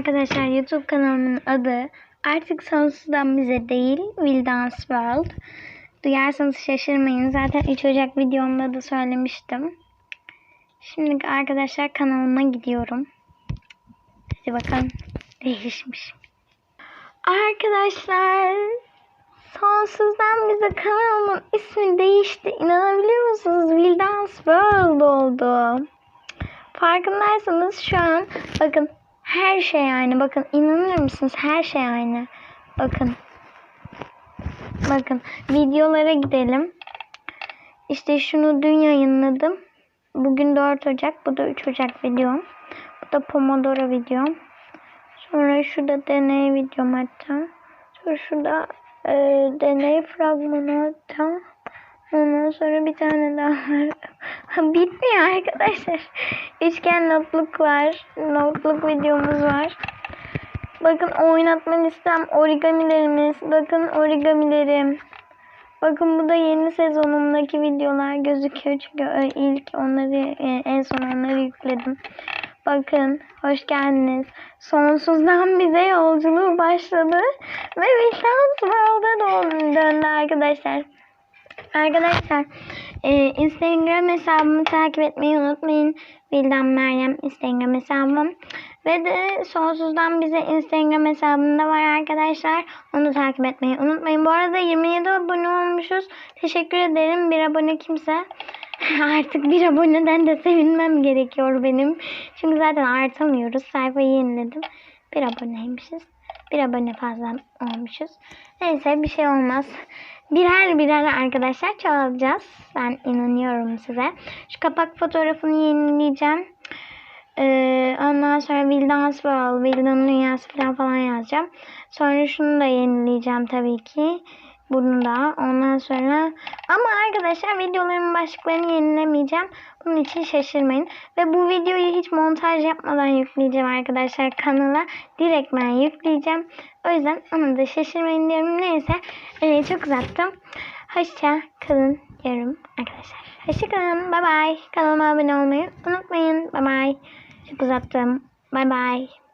Arkadaşlar YouTube kanalımın adı artık sonsuzdan bize değil Wildance World. Duyarsanız şaşırmayın. Zaten 3 Ocak videomda da söylemiştim. Şimdi arkadaşlar kanalıma gidiyorum. Hadi bakalım. Değişmiş. Arkadaşlar sonsuzdan bize kanalımın ismi değişti. İnanabiliyor musunuz? Wildance World oldu. Farkındaysanız şu an bakın her şey aynı. Bakın inanır mısınız? Her şey aynı. Bakın. Bakın videolara gidelim. İşte şunu dün yayınladım. Bugün 4 Ocak. Bu da 3 Ocak videom. Bu da Pomodoro videom. Sonra şurada deney videom hatta. Sonra şurada e, deney fragmanı hatta. Ondan sonra bir tane daha var. Bitmiyor arkadaşlar. Üçgen notluk var. Notluk videomuz var. Bakın oynatma listem origamilerimiz. Bakın origamilerim. Bakın bu da yeni sezonumdaki videolar gözüküyor çünkü ö- ilk onları e, en son onları yükledim. Bakın hoş geldiniz. Sonsuzdan bize yolculuğu başladı ve Wildlands World'a dön- döndü arkadaşlar. Arkadaşlar e, Instagram hesabımı takip etmeyi unutmayın. Vildan Meryem Instagram hesabım. Ve de sonsuzdan bize Instagram hesabında var arkadaşlar. Onu takip etmeyi unutmayın. Bu arada 27 abone olmuşuz. Teşekkür ederim. Bir abone kimse. Artık bir aboneden de sevinmem gerekiyor benim. Çünkü zaten artamıyoruz. Sayfayı yeniledim. Bir aboneymişiz. Bir abone fazla olmuşuz. Neyse bir şey olmaz. Birer birer arkadaşlar çoğalacağız. Ben inanıyorum size. Şu kapak fotoğrafını yenileyeceğim. Ee, ondan sonra Wildance World, Wildan Dünyası falan falan yazacağım. Sonra şunu da yenileyeceğim tabii ki. Bunu da. Ondan sonra ama arkadaşlar videolarımın başlıklarını yenilemeyeceğim. Bunun için şaşırmayın. Ve bu videoyu hiç montaj yapmadan yükleyeceğim arkadaşlar kanala. Direkt ben yükleyeceğim. O yüzden onu da şaşırmayın diyorum. Neyse. Ee, çok uzattım. Hoşça kalın diyorum arkadaşlar. Hoşça kalın. Bye bye. Kanalıma abone olmayı unutmayın. Bye bye. Çok uzattım. Bye bye.